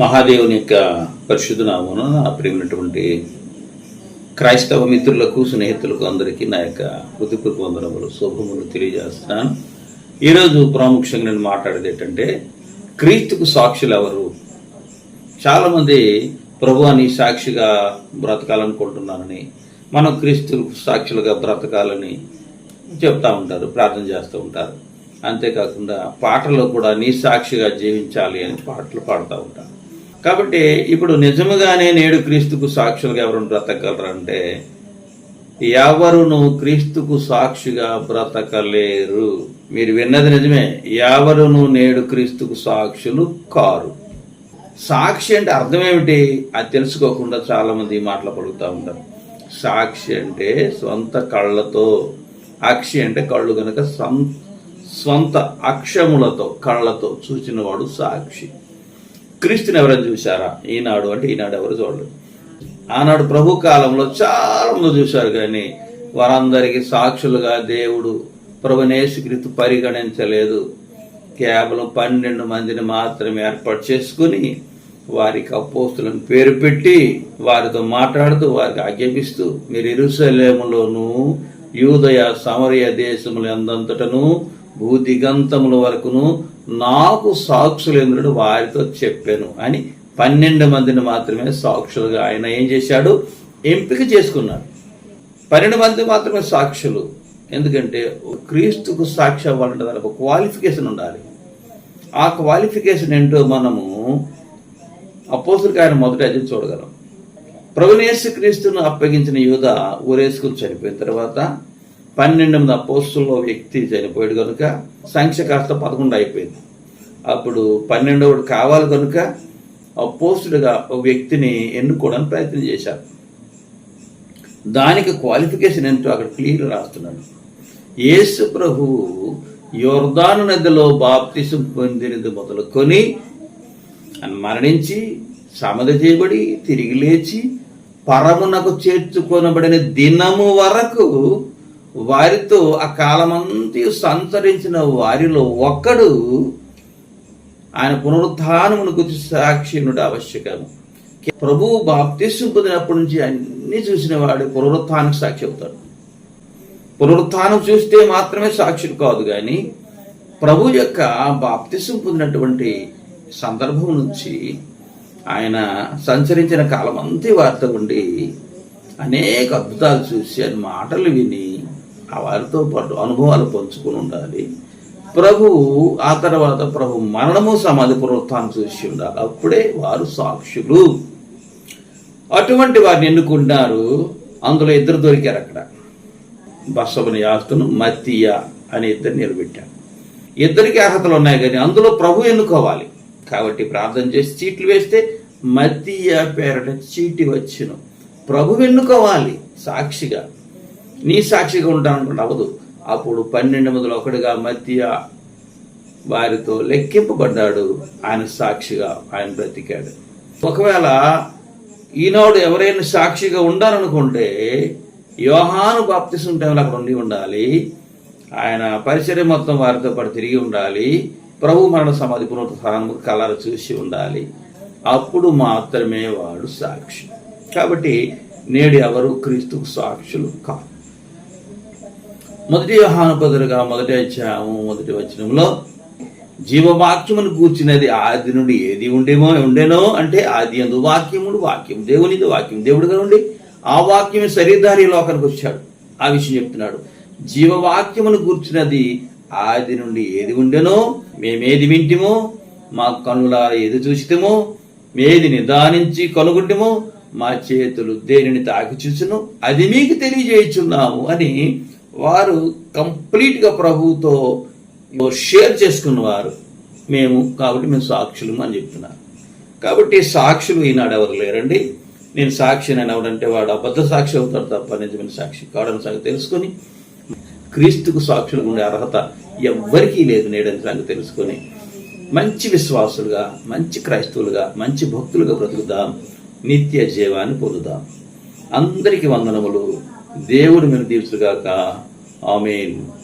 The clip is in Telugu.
మహాదేవుని యొక్క పరిశుద్ధ నామమున నా ప్రియమైనటువంటి క్రైస్తవ మిత్రులకు స్నేహితులకు అందరికీ నా యొక్క హృదయపూర్వక వందనములు శుభములు తెలియజేస్తున్నాను. ఈరోజు ప్రాముఖ్యంగా నేను మాట్లాడేది ఏంటంటే క్రీస్తుకు సాక్షులు ఎవరు? చాలామంది ప్రభు అని సాక్షిగా బ్రతకాలనుకుంటున్నానని మనం క్రీస్తు సాక్షులుగా బ్రతకాలని చెప్తా ఉంటారు ప్రార్థన చేస్తూ ఉంటారు. అంతేకాకుండా పాటల్లో కూడా నీ సాక్షిగా జీవించాలి అని పాటలు పాడుతూ ఉంటారు. కాబట్టి ఇప్పుడు నిజముగానే నేడు క్రీస్తుకు సాక్షులుగా ఎవరు బ్రతకలరంటే ఎవరును క్రీస్తుకు సాక్షిగా బ్రతకలేరు. మీరు విన్నది నిజమే. ఎవరును నేడు క్రీస్తుకు సాక్షులు కారు. సాక్షి అంటే అర్థం ఏమిటి? అది తెలుసుకోకుండా చాలామంది ఈ మాటలు పడుగుతూ ఉంటారు. సాక్షి అంటే సొంత కళ్ళతో అక్షి అంటే కళ్ళు కనుక సొంత అక్షములతో కళ్ళతో చూసినవాడు సాక్షి. క్రీస్తుని ఎవరైనా చూశారా? ఈనాడు అంటే ఈనాడు ఎవరు చూడలేదు. ఆనాడు ప్రభు కాలంలో చాలా మంది చూశారు కానీ వారందరికీ సాక్షులుగా దేవుడు ప్రభునేసుకృతి పరిగణించలేదు. కేవలం పన్నెండు మందిని మాత్రమే ఏర్పాటు చేసుకుని వారికి అపోస్తులను పేరు పెట్టి వారితో మాట్లాడుతూ వారికి ఆజ్ఞాపిస్తూ మీరు ఇరుసలేములోను యూదయ సమరయ దేశములు ఎందంతటను భూదిగంతముల వరకును నాకు సాక్షులేంద్రుడు వారితో చెప్పాను అని పన్నెండు మందిని మాత్రమే సాక్షులుగా ఆయన ఏం చేశాడు? ఎంపిక చేసుకున్నాడు. పన్నెండు మంది మాత్రమే సాక్షులు. ఎందుకంటే క్రీస్తుకు సాక్షి అవ్వాలంటే దానికి ఒక క్వాలిఫికేషన్ ఉండాలి. ఆ క్వాలిఫికేషన్ ఏంటో మనము అపోసులకి ఆయన మొదట అది చూడగలం. ప్రభునేసు క్రీస్తును అప్పగించిన యూద ఊరేసుకుని చనిపోయిన తర్వాత పన్నెండు మంది అపోస్తుల్లో వ్యక్తి చనిపోయాడు కనుక సంఖ్య కాస్త పదకొండు అయిపోయింది. అప్పుడు పన్నెండవడు కావాలి కనుక అపోస్తుడుగా ఒక వ్యక్తిని ఎన్నుకోవడానికి ప్రయత్నం చేశారు. దానికి క్వాలిఫికేషన్ ఏంటో అక్కడ క్లియర్ రాస్తున్నాడు. యేసు ప్రభువు యోర్దాను నదిలో బాప్తిసం పొందినది మొదలుకొని మరణించి సమద చేయబడి తిరిగి లేచి పరమునకు చేర్చుకొనబడిన దినము వరకు వారితో ఆ కాలమంతి సంచరించిన వారిలో ఒక్కడు ఆయన పునరుత్నమును గురించి సాక్షినుడు ఆవశ్యకము. ప్రభువు బాప్తిస్సు పొందినప్పటి నుంచి అన్ని చూసిన వాడు పునరుత్నానికి సాక్షి అవుతాడు. పునరుత్నం చూస్తే మాత్రమే సాక్షులు కాదు కానీ ప్రభు యొక్క బాప్తిస్సు పొందినటువంటి సందర్భం నుంచి ఆయన సంచరించిన కాలం అంతే ఉండి అనేక అద్భుతాలు చూసి అని మాటలు విని ఆ వారితో పాటు అనుభవాలు పంచుకుని ఉండాలి. ప్రభు ఆ తర్వాత ప్రభు మరణము సమాధి పునరుత్నం చూసి ఉండాలి. అప్పుడే వారు సాక్షులు. అటువంటి వారిని ఎన్నుకున్నారు అందులో ఇద్దరు దొరికారు అక్కడ. బసవని యాస్తును మత్తియ అనే ఇద్దరు నిలబెట్టారు. ఇద్దరికి అర్హతలు ఉన్నాయి కానీ అందులో ప్రభు ఎన్నుకోవాలి. కాబట్టి ప్రార్థన చేసి చీట్లు వేస్తే మత్తియ పేరట చీటి వచ్చును. ప్రభు ఎన్నుకోవాలి సాక్షిగా. నీ సాక్షిగా ఉంటాననుకుంటే అవ్వదు అప్పుడు పన్నెండు వందల ఒకటిగా మధ్య వారితో లెక్కింపబడ్డాడు. ఆయన సాక్షిగా ఆయన బ్రతికాడు. ఒకవేళ ఈనాడు ఎవరైనా సాక్షిగా ఉండాలనుకుంటే యోహాను బాప్తిసం టైంలో అక్కడ ఉండి ఉండాలి. ఆయన పరిచర్య మొత్తం వారితో పాటు తిరిగి ఉండాలి. ప్రభు మరణ సమాధి పునరుత్థానం కలర్ చూసి ఉండాలి. అప్పుడు మాత్రమే వాడు సాక్షి. కాబట్టి నేడు ఎవరు క్రీస్తుకు సాక్షులు కాదు మొదటి యోహాను పదులుగా మొదటి అధ్యాయము మొదటి వచనంలో జీవవాక్యమును కూర్చున్నది ఆది నుండి ఏది ఉండేమో ఉండేనో అంటే ఆది అందు వాక్యముడు వాక్యం దేవునిది వాక్యం దేవుడుగా ఉండి ఆ వాక్యమే శరీరధారి లోకానికి వచ్చాడు. ఆ విషయం చెప్తున్నాడు. జీవవాక్యమును కూర్చున్నది ఆది నుండి ఏది ఉండెనో మేమేది వింటిమో మా కనులార ఏది చూసితేమో మేది నిదానించి కనుగొంటమో మా చేతులు దేనిని తాకి చూసును అది మీకు తెలియజేయుచున్నాము అని వారు కంప్లీట్గా ప్రభువుతో షేర్ చేసుకున్నవారు మేము కాబట్టి మేము సాక్షులు అని చెప్తున్నారు. కాబట్టి సాక్షులు ఈనాడు ఎవరు లేరండి? నేను సాక్షి నేను ఎవడంటే వాడు అబద్ధ సాక్షి అవుతాడు తప్ప నిజమైన సాక్షి కావడం సంగతి తెలుసుకొని క్రీస్తుకు సాక్షులు ఉండే అర్హత ఎవ్వరికీ లేదు నేడని సంగతి తెలుసుకొని మంచి విశ్వాసులుగా మంచి క్రైస్తవులుగా మంచి భక్తులుగా బ్రతుకుదాం నిత్య జీవాన్ని పొందుదాం. అందరికీ వందనములు. దేవుడు మీరు దీర్చుగాక ఆమెన్.